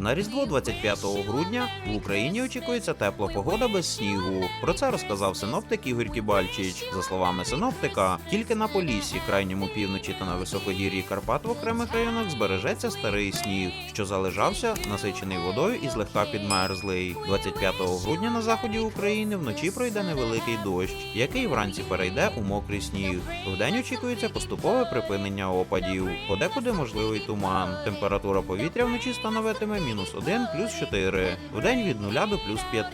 На Різдво 25 грудня в Україні очікується тепла погода без снігу. Про це розказав синоптик Ігор Кібальчич. За словами синоптика, тільки на Поліссі, крайньому півночі та на високогір'ї Карпат в окремих районах збережеться старий сніг, що залежався, насичений водою і злегка підмерзлий. 25 грудня на заході України вночі пройде невеликий дощ, який вранці перейде у мокрий сніг. Вдень очікується поступове припинення опадів. Подекуди можливий туман. Температура повітря вночі становитиме мінус 1 плюс 4, вдень від 0 до плюс 5.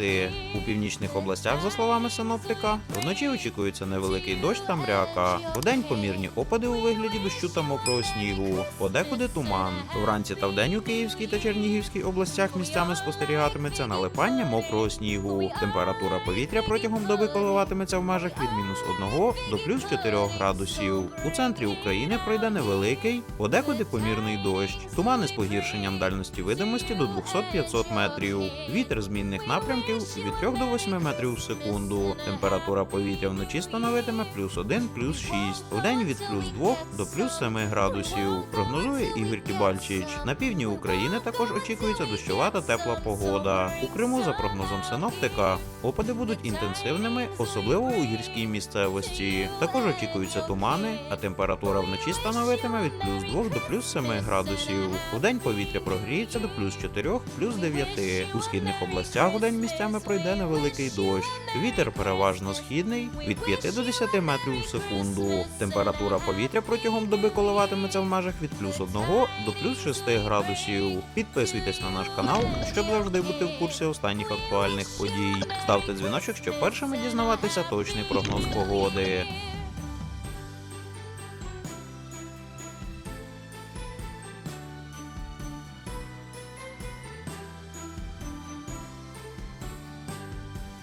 У північних областях, за словами синоптика, вночі очікується невеликий дощ та мряка. Вдень помірні опади у вигляді дощу та мокрого снігу. Подекуди туман. Вранці та вдень у Київській та Чернігівській областях місцями спостерігатиметься налипання мокрого снігу. Температура повітря протягом доби коливатиметься в межах від мінус 1 до плюс 4 градусів. У центрі України пройде невеликий, подекуди помірний дощ. Тумани з погіршенням дальності видимості до 200-500 метрів. Вітер змінних напрямків від 3 до 8 метрів в секунду. Температура повітря вночі становитиме плюс 1, плюс 6. Вдень від плюс 2 до плюс 7 градусів. Прогнозує Ігор Кібальчич. На півдні України також очікується дощова та тепла погода. У Криму, за прогнозом синоптика, опади будуть інтенсивними, особливо у гірській місцевості. Також очікуються тумани, а температура вночі становитиме від плюс 2 до плюс 7 градусів. Вдень повітря прогріється до плюс 4, плюс 9. У східних областях вдень місцями пройде невеликий дощ. Вітер переважно східний від 5 до 10 метрів в секунду. Температура повітря протягом доби коливатиметься в межах від плюс 1 до плюс 6 градусів. Підписуйтесь на наш канал, щоб завжди бути в курсі останніх актуальних подій. Ставте дзвіночок, щоб першими дізнаватися точний прогноз погоди.